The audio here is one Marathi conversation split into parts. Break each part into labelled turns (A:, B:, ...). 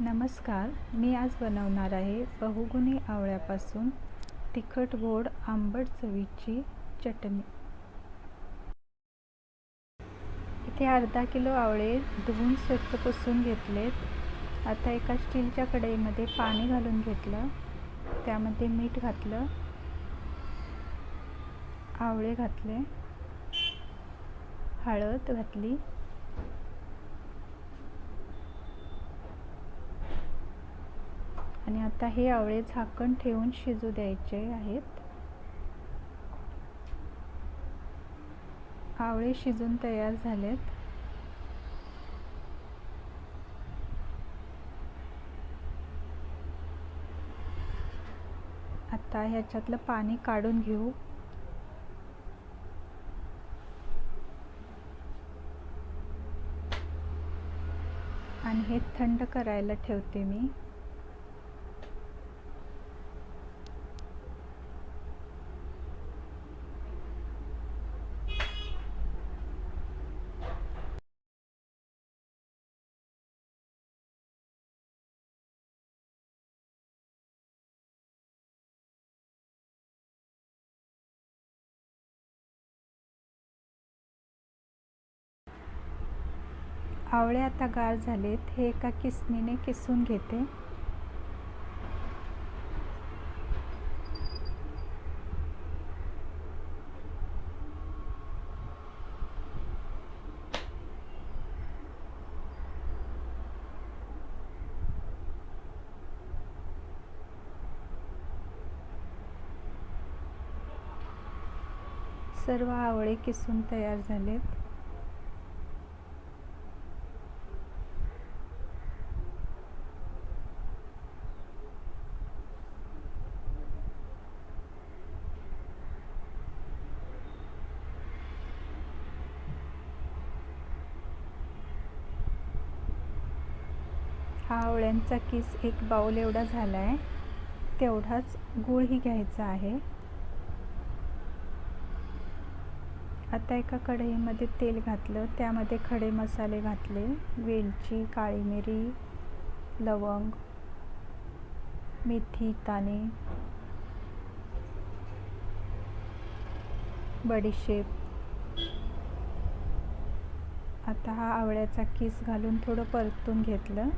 A: नमस्कार मी आज बनवणार आहे बहुगुणी आवळ्यापासून तिखट गोड आंबट चवीची चटणी. इथे अर्धा किलो आवळे धुवून स्वच्छ पुसून घेतलेत. आता एका स्टीलच्या कढईमध्ये पाणी घालून घेतलं. त्यामध्ये मीठ घातलं. आवळे घातले. हळद घातली. आणि आता हे आवळे झाकण ठेवून शिजू द्यायचे आहेत. आवळे शिजून तयार झालेत. आता ह्याच्यातलं पाणी काढून घेऊ. आणि हे थंड करायला ठेवते मी. आवळे आता गार झालेत. हे एका किसणीने किसून घेते. सर्व आवळे किसून तयार झालेत. हा आवळ्यांचा किस एक बाऊल एवढा झाला आहे तेवढाच गूळही घ्यायचा आहे. आता एका कढईमध्ये तेल घातलं त्यामध्ये खडे मसाले घातले वेलची काळी मिरी लवंग मेथी ताने बडीशेप. आता हा आवळ्याचा किस घालून थोडं परतून घेतलं.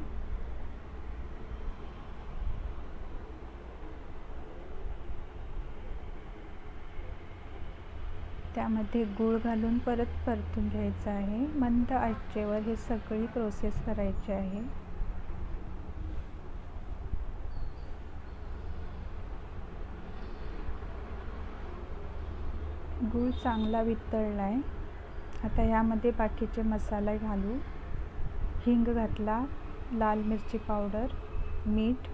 A: त्यामध्ये गूळ घालून परत परतून घ्यायचं आहे. मंद आचेवर हे सगळी प्रोसेस करायची आहे. गूळ चांगला वितळला आहे आता ह्यामध्ये बाकीचे मसाले घालू. हिंग घातला लाल मिरची पावडर मीठ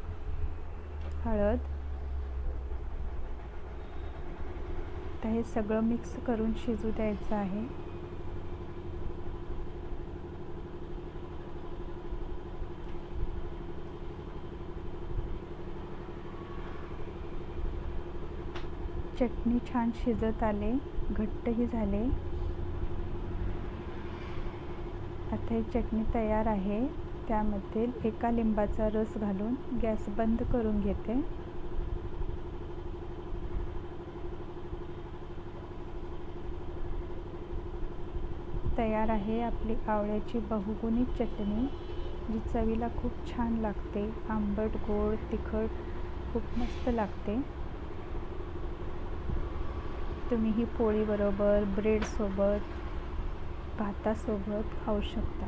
A: हळद आता हे सगळं मिक्स करून शिजू द्यायचं आहे. चटणी छान शिजत आले घट्टही झाले. आता ही चटणी तयार आहे. त्यामध्ये एका लिंबाचा रस घालून गॅस बंद करून घेते. तयार आहे आपली आवळ्याची बहुगुणी चटणी जी चवीला खूप छान लागते. आंबट गोड तिखट खूप मस्त लागते. तुम्ही ही पोळीबरोबर ब्रेडसोबत भातासोबत खाऊ शकता.